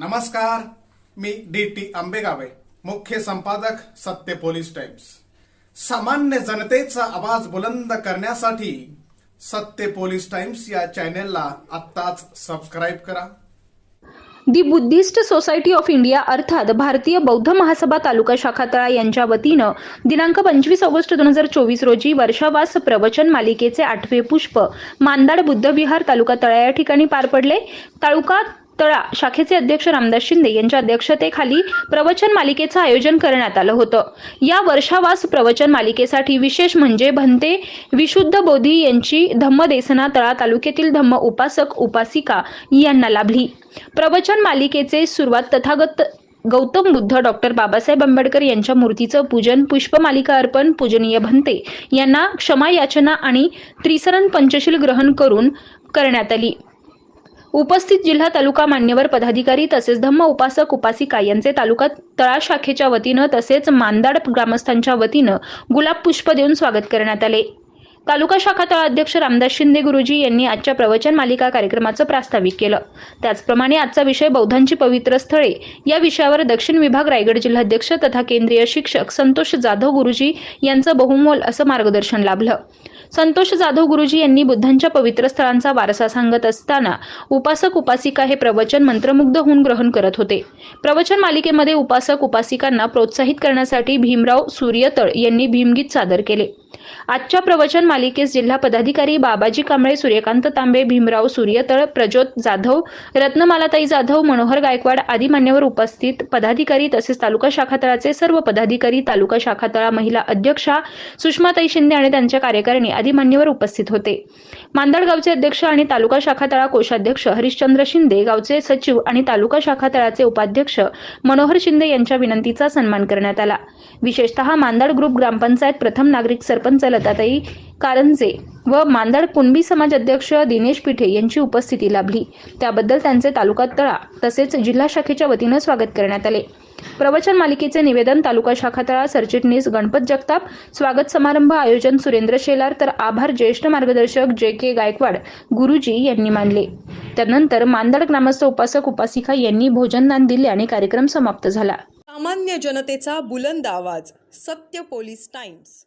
नमस्कार मी D T आंबेगावे मुख्य संपादक सत्य पोलीस टाइम्स. सामान्य जनतेचा आवाज बुलंद करण्यासाठी सत्य पोलीस टाइम्स या चॅनेलला आत्ताच सबस्क्राईब करा. The Buddhist society of India अर्थात भारतीय बौद्ध महासभा तालुका शाखा तळा यांच्या वतीनं दिनांक पंचवीस ऑगस्ट दोन हजार चोवीस रोजी वर्षावास प्रवचन मालिकेचे आठवे पुष्प मांदाड बुद्धविहार तालुका तळा या ठिकाणी पार पडले. तालुका तळा शाखेचे अध्यक्ष रामदास शिंदे यांच्या अध्यक्षतेखाली प्रवचन मालिकेचं आयोजन करण्यात आलं होतं. या वर्षावास प्रवचन मालिकेसाठी विशेष म्हणजे भंते विशुद्ध बोधी यांची धम्मदेसना तळा तालुक्यातील धम्म उपासक उपासिका यांना लाभली. प्रवचन मालिकेचे सुरुवात तथागत गौतम बुद्ध डॉक्टर बाबासाहेब आंबेडकर यांच्या मूर्तीचं पूजन पुष्पमालिका अर्पण पूजनीय भंते यांना क्षमा याचना आणि त्रिसरण पंचशील ग्रहण करून करण्यात आली. उपस्थित जिल्हा तालुका मान्यवर पदाधिकारी तसेच धम्म उपासक उपासिका यांचे तालुका तळा शाखेच्या वतीनं तसेच मांदाड ग्रामस्थांच्या वतीनं गुलाब पुष्प देऊन स्वागत करण्यात आले. तालुका शाखा तळा अध्यक्ष रामदास शिंदे गुरुजी यांनी आजच्या प्रवचन मालिका कार्यक्रमाचं प्रास्ताविक केलं. त्याचप्रमाणे आजचा विषय बौद्धांची पवित्र स्थळे. या विषयावर दक्षिण विभाग रायगड जिल्हाध्यक्ष तथा केंद्रीय शिक्षक संतोष जाधव गुरुजी यांचं बहुमोल असं मार्गदर्शन लाभलं. संतोष जाधव गुरुजी यांनी बुद्धांच्या पवित्र स्थळांचा वारसा सांगत असताना उपासक उपासिका हे प्रवचन मंत्रमुग्ध होऊन ग्रहण करत होते. प्रवचन मालिकेमध्ये उपासक उपासिकांना प्रोत्साहित करण्यासाठी भीमराव सूर्यतळ यांनी भीमगीत सादर केले. आजच्या प्रवचन मालिकेस जिल्हा पदाधिकारी बाबाजी कांबळे सूर्यकांत तांबे भीमराव सूर्यतळ प्रज्योत जाधव रत्नमालाताई जाधव मनोहर गायकवाड आदी मान्यवर उपस्थित पदाधिकारी तसेच तालुका शाखातळाचे सर्व पदाधिकारी तालुका शाखातळा महिला अध्यक्षा सुषमाताई शिंदे आणि त्यांच्या कार्यकारिणी आदी मान्यवर उपस्थित होते. मांदळ गावचे अध्यक्ष आणि तालुका शाखातळा कोषाध्यक्ष हरिश्चंद्र शिंदे गावचे सचिव आणि तालुका शाखातळाचे उपाध्यक्ष मनोहर शिंदे यांच्या विनंतीचा सन्मान करण्यात आला. विशेषतः मांदळ ग्रुप ग्रामपंचायत प्रथम नागरिक सरपंच लताताई कारंजे व मांदळ कुणबी समाज अध्यक्ष दिनेश पिठे यांची उपस्थिती लाभली. त्याबद्दल त्यांचे तालुका तळा तसेच जिल्हा शाखेच्या वतीनं स्वागत करण्यात आले. प्रवचन मालिकेचे निवेदन तालुका शाखा तळा सरचिटणीस गणपत जगताप स्वागत समारंभ आयोजन सुरेंद्र शेलार तर आभार ज्येष्ठ मार्गदर्शक जे के गायकवाड गुरुजी यांनी मानले. त्यानंतर मांदड ग्रामस्थ उपासक उपासिका यांनी भोजनदान दिले आणि कार्यक्रम समाप्त झाला. सामान्य जनतेचा बुलंद आवाज सत्य पोलीस टाइम्स.